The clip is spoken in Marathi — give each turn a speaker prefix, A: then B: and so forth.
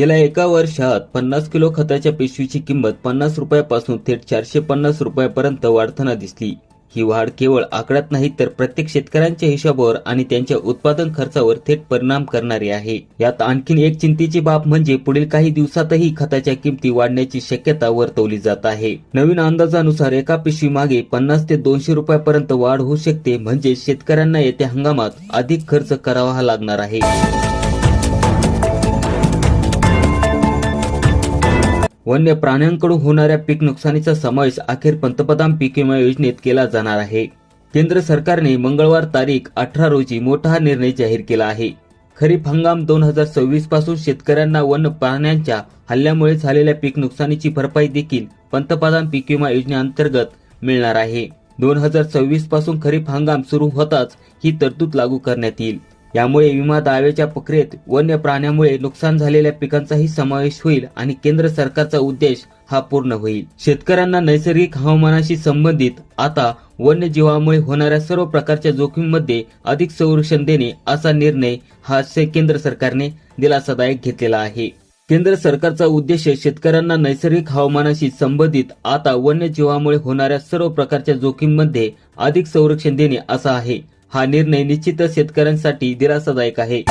A: गेल्या एका वर्षात पन्नास किलो खताच्या पिशवीची किंमत पन्नास रुपयापासून थेट चारशे पन्नास रुपयापर्यंत वाढताना दिसली. ही वाढ केवळ आकड्यात नाही तर प्रत्येक शेतकऱ्यांच्या हिशोबावर आणि त्यांच्या उत्पादन खर्चावर थेट परिणाम करणारी आहे. यात आणखीन एक चिंतेची बाब म्हणजे पुढील काही दिवसातही खताच्या किमती वाढण्याची शक्यता वर्तवली जात आहे. नवीन अंदाजानुसार एका पिशवी मागे पन्नास ते दोनशे रुपयापर्यंत वाढ होऊ शकते म्हणजे शेतकऱ्यांना येत्या हंगामात अधिक खर्च करावा लागणार आहे. वन्य प्राण्यांकडून होणाऱ्या पीक नुकसानीचा समावेश अखेर पंतप्रधान पीक विमा योजनेत केला जाणार आहे. केंद्र सरकारने मंगळवार तारीख अठरा रोजी मोठा निर्णय जाहीर केला आहे. खरीप हंगाम दोन हजार सव्वीसपासून शेतकऱ्यांना वन्य प्राण्यांच्या हल्ल्यामुळे झालेल्या पीक नुकसानीची भरपाई देखील पंतप्रधान पीक विमा योजनेअंतर्गत मिळणार आहे. दोन हजार सव्वीसपासून खरीप हंगाम सुरू होताच ही तरतूद लागू करण्यात येईल. यामुळे विमा दाव्याच्या प्रक्रियेत वन्य प्राण्यामुळे नुकसान झालेल्या पिकांचाही समावेश होईल आणि केंद्र सरकारचा उद्देश हा पूर्ण होईल. शेतकऱ्यांना नैसर्गिक हवामानाशी संबंधित आता वन्यजीवामुळे होणाऱ्या सर्व प्रकारच्या जोखमीमध्ये अधिक संरक्षण देणे असा निर्णय हा केंद्र सरकारने दिलासादायक घेतलेला आहे. केंद्र सरकारचा उद्देश शेतकऱ्यांना नैसर्गिक हवामानाशी संबंधित आता वन्यजीवामुळे होणाऱ्या सर्व प्रकारच्या जोखमीमध्ये अधिक संरक्षण देणे असा आहे. हा निर्णय निश्चितच शेतकऱ्यांसाठी दिलासादायक आहे.